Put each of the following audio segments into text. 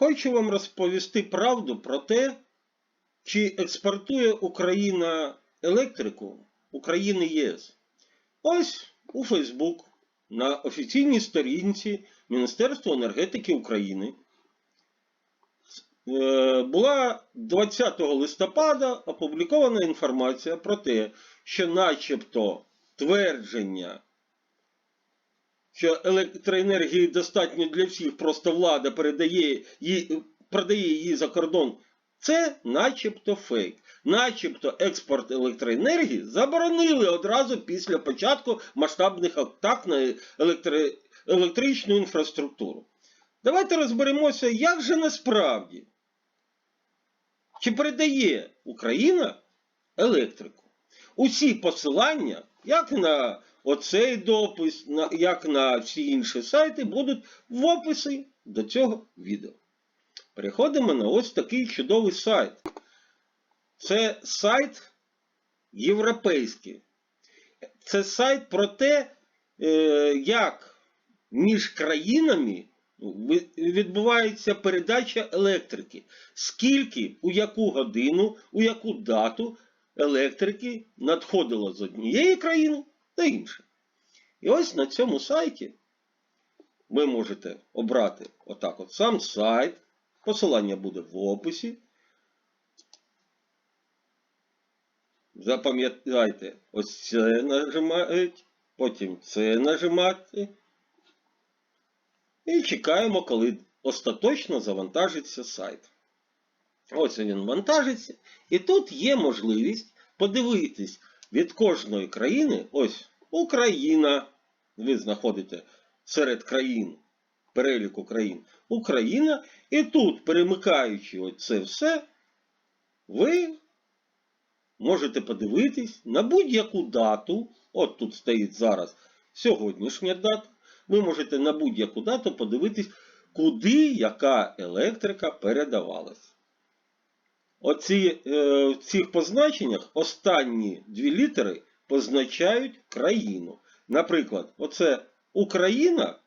Хочу вам розповісти правду про те, чи експортує Україна електрику України ЄС. Ось у Фейсбук на офіційній сторінці Міністерства енергетики України е, була 20 листопада опублікована інформація про те, що начебто твердження, що електроенергії достатньо для всіх, просто влада передає її, продає її за кордон. Це начебто фейк. Начебто експорт електроенергії заборонили одразу після початку масштабних атак на електри... електричну інфраструктуру. Давайте розберемося, як же насправді. Чи передає Україна електрику? Усі посилання, як на оцей допис, як на всі інші сайти, будуть в описі до цього відео. Переходимо на ось такий чудовий сайт. Це сайт європейський. Це сайт про те, е, як між країнами відбувається передача електрики. Скільки, у яку годину, у яку дату електрики надходило з однієї країни до іншої. І ось на цьому сайті ви можете обрати отак от сам сайт. Посилання буде в описі. Запам'ятайте, ось це нажимають, потім це нажимати. І чекаємо, коли остаточно завантажиться сайт. Ось він вантажиться. І тут є можливість подивитись від кожної країни. Ось Україна. Ви знаходите серед країн, переліку країн Україна. І тут, перемикаючи оце все, ви можете подивитись на будь-яку дату. От тут стоїть зараз сьогоднішня дата. Ви можете на будь-яку дату подивитись, куди яка електрика передавалась. Оці, е, в цих позначеннях останні дві літери позначають країну. Наприклад, оце Україна,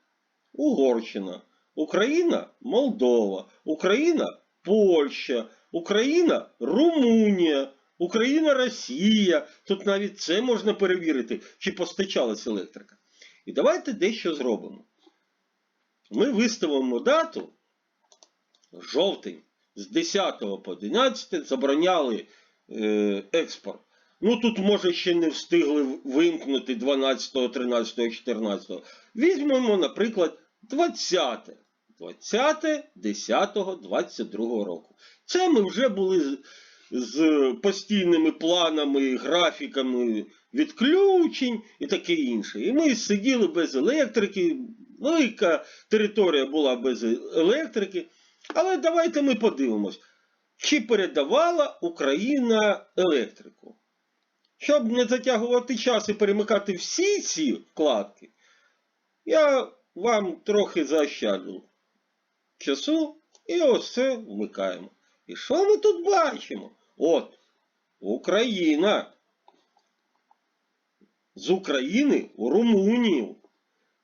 Угорщина, Україна Молдова, Україна Польща, Україна Румунія, Україна Росія. Тут навіть це можна перевірити, чи постачалась електрика. І давайте дещо зробимо. Ми виставимо дату жовтень з 10 по 11 забороняли е, експорт. Ну тут, може, ще не встигли вимкнути 12, 13, 14. Візьмемо, наприклад, 20. 20, 10, 22 року. Це ми вже були з, постійними планами, графіками відключень і таке інше. І ми сиділи без електрики, велика територія була без електрики. Але давайте ми подивимось, чи передавала Україна електрику. Щоб не затягувати час і перемикати всі ці вкладки, я вам трохи заощаджу часу і ось це вмикаємо. І що ми тут бачимо? От, Україна. З України у Румунію.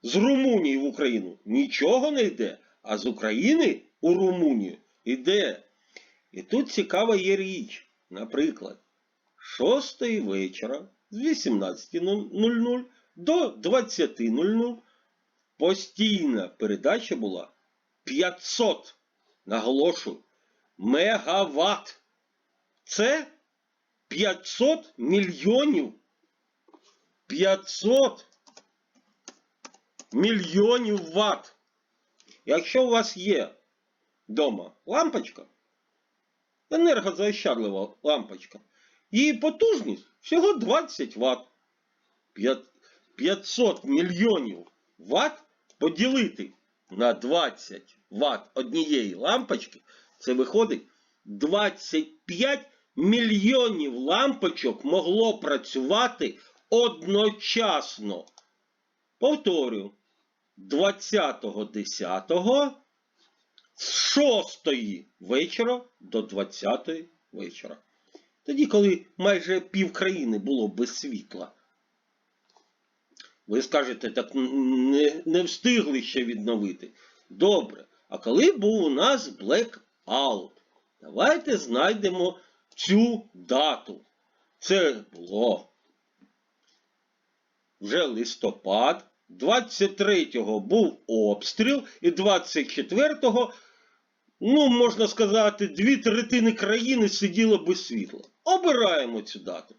З Румунії в Україну нічого не йде, а з України у Румунію йде. І тут цікава є річ. Наприклад, 6 вечора з 18.00 до 20.00 постійна передача була 500, наголошую, мегаватт. Це 500 мільйонів. 500 мільйонів ватт. Якщо у вас є вдома лампочка, енергозаощадлива лампочка, її потужність всього 20 Вт. 500 мільйонів Вт поділити на 20 Вт однієї лампочки, це виходить 25 мільйонів лампочок могло працювати одночасно. Повторюю, 20.10 з 6 вечора до 20 вечора. Тоді, коли майже пів країни було без світла. Ви скажете, так не, не встигли ще відновити. Добре. а коли був у нас блекаут. Давайте знайдемо цю дату. Це було вже листопад. 23-го був обстріл, і 24-го, ну, можна сказати, дві третини країни сиділо без світла. Обираємо цю дату.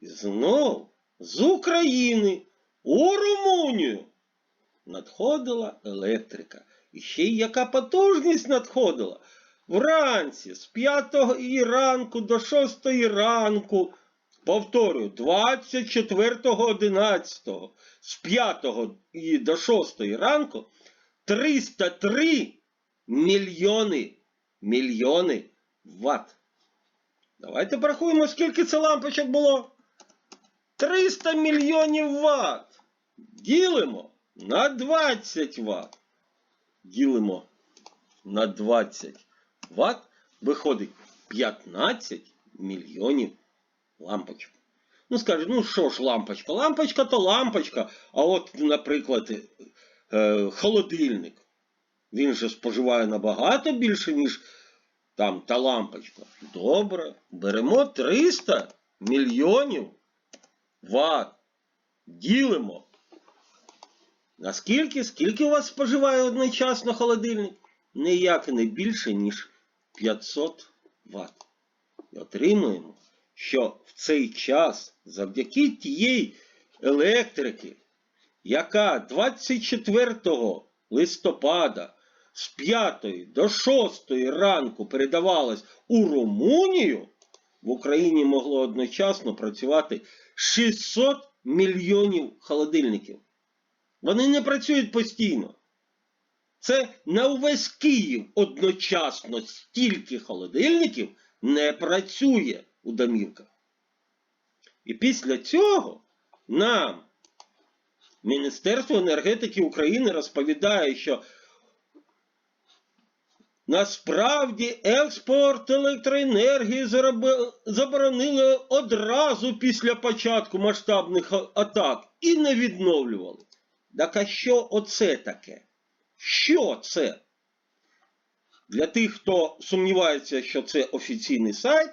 І знов з України у Румунію надходила електрика. І ще й яка потужність надходила. Вранці з 5 ранку до 6 ранку, повторюю, 24.11 з 5 і до 6 ранку 303 мільйони мільйони ватт. Давайте порахуємо, скільки це лампочок було. 300 мільйонів ватт. Ділимо на 20 ватт. Ділимо на 20 ватт. Виходить 15 мільйонів лампочок. Ну, скажуть, ну що ж лампочка? Лампочка то лампочка. А от, наприклад, е, холодильник. Він же споживає набагато більше, ніж там та лампочка. Добре. Беремо 300 мільйонів ватт. Ділимо. Наскільки? Скільки у вас споживає одночасно холодильник? Ніяк не більше, ніж 500 Вт. І отримуємо, що в цей час, завдяки тієї електрики, яка 24 листопада з 5 до 6 ранку передавалась у Румунію, в Україні могло одночасно працювати 600 мільйонів холодильників. Вони не працюють постійно. Це на увесь Київ одночасно стільки холодильників не працює у домівках. І після цього нам Міністерство енергетики України розповідає, що насправді експорт електроенергії заборонили одразу після початку масштабних атак і не відновлювали. Так а що оце таке? Що це? Для тих, хто сумнівається, що це офіційний сайт,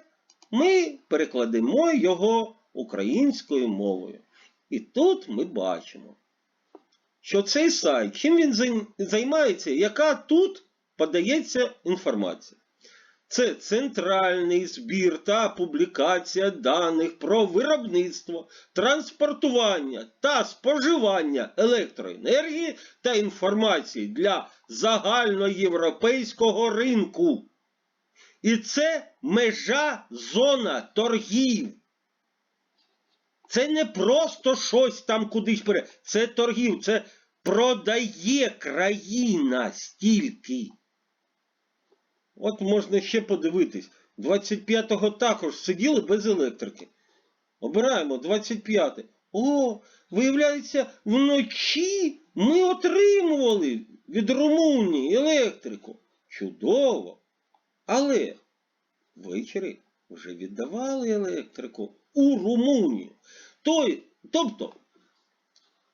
ми перекладемо його українською мовою. І тут ми бачимо, що цей сайт, чим він займається, яка тут подається інформація. Це центральний збір та публікація даних про виробництво, транспортування та споживання електроенергії та інформації для загальноєвропейського ринку. І це межа зона торгів. Це не просто щось там кудись пере. Це торгів, це продає країна стільки. От можна ще подивитись. 25-го також сиділи без електрики. Обираємо 25. О, виявляється, вночі ми отримували від Румунії електрику. Чудово! Але ввечері вже віддавали електрику у Румунію. Тобто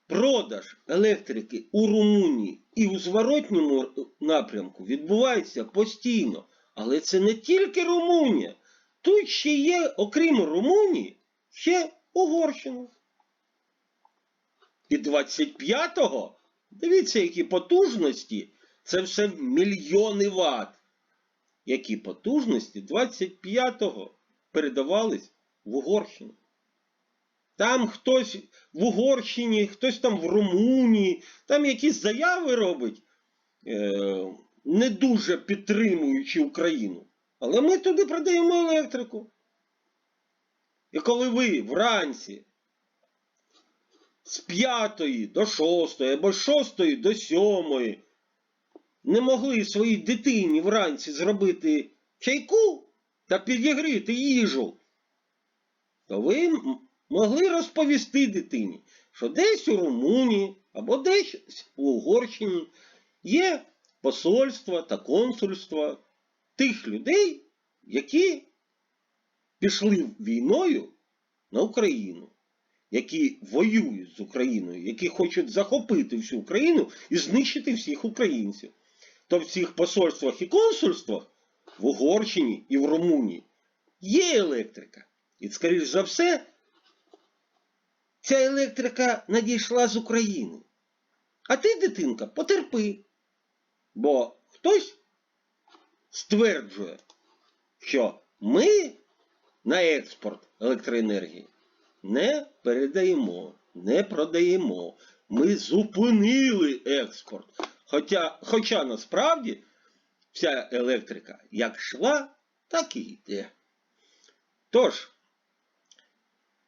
продаж електрики у Румунії і у зворотньому напрямку відбувається постійно. Але це не тільки Румунія. Тут ще є, окрім Румунії, ще Угорщина. І 25-го, дивіться, які потужності, це все мільйони ватт. Які потужності 25-го передавались в Угорщину. Там хтось в Угорщині, хтось там в Румунії, там якісь заяви робить, е, не дуже підтримуючи Україну. Але ми туди продаємо електрику. І коли ви вранці з 5 до 6 або з 6 до 7 не могли своїй дитині вранці зробити чайку та підігріти їжу, то ви могли розповісти дитині, що десь у Румунії або десь у Угорщині є посольства та консульства тих людей, які пішли війною на Україну, які воюють з Україною, які хочуть захопити всю Україну і знищити всіх українців. то в цих посольствах і консульствах в Угорщині і в Румунії є електрика. І, скоріш за все, ця електрика надійшла з України. А ти, дитинка, потерпи. Бо хтось стверджує, що ми на експорт електроенергії не передаємо, не продаємо. Ми зупинили експорт. Хоча, хоча насправді вся електрика як йшла, так і йде. Тож,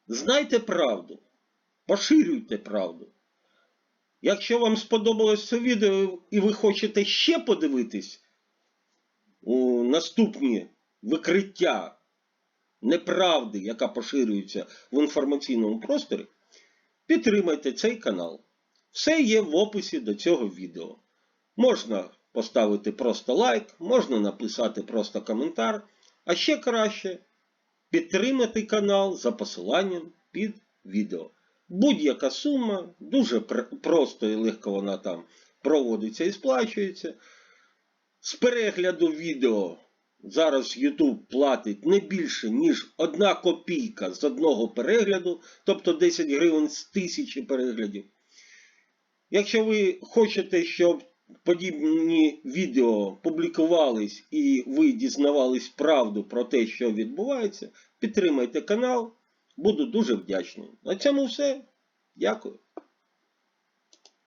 знайте правду, поширюйте правду. Якщо вам сподобалось це відео і ви хочете ще подивитись у наступні викриття неправди, яка поширюється в інформаційному просторі, підтримайте цей канал. Все є в описі до цього відео. Можна поставити просто лайк, можна написати просто коментар, а ще краще підтримати канал за посиланням під відео. Будь-яка сума, дуже просто і легко вона там проводиться і сплачується. З перегляду відео зараз YouTube платить не більше, ніж одна копійка з одного перегляду, тобто 10 гривень з тисячі переглядів. Якщо ви хочете, щоб подібні відео публікувались і ви дізнавались правду про те, що відбувається, підтримайте канал. Буду дуже вдячний. На цьому все. Дякую.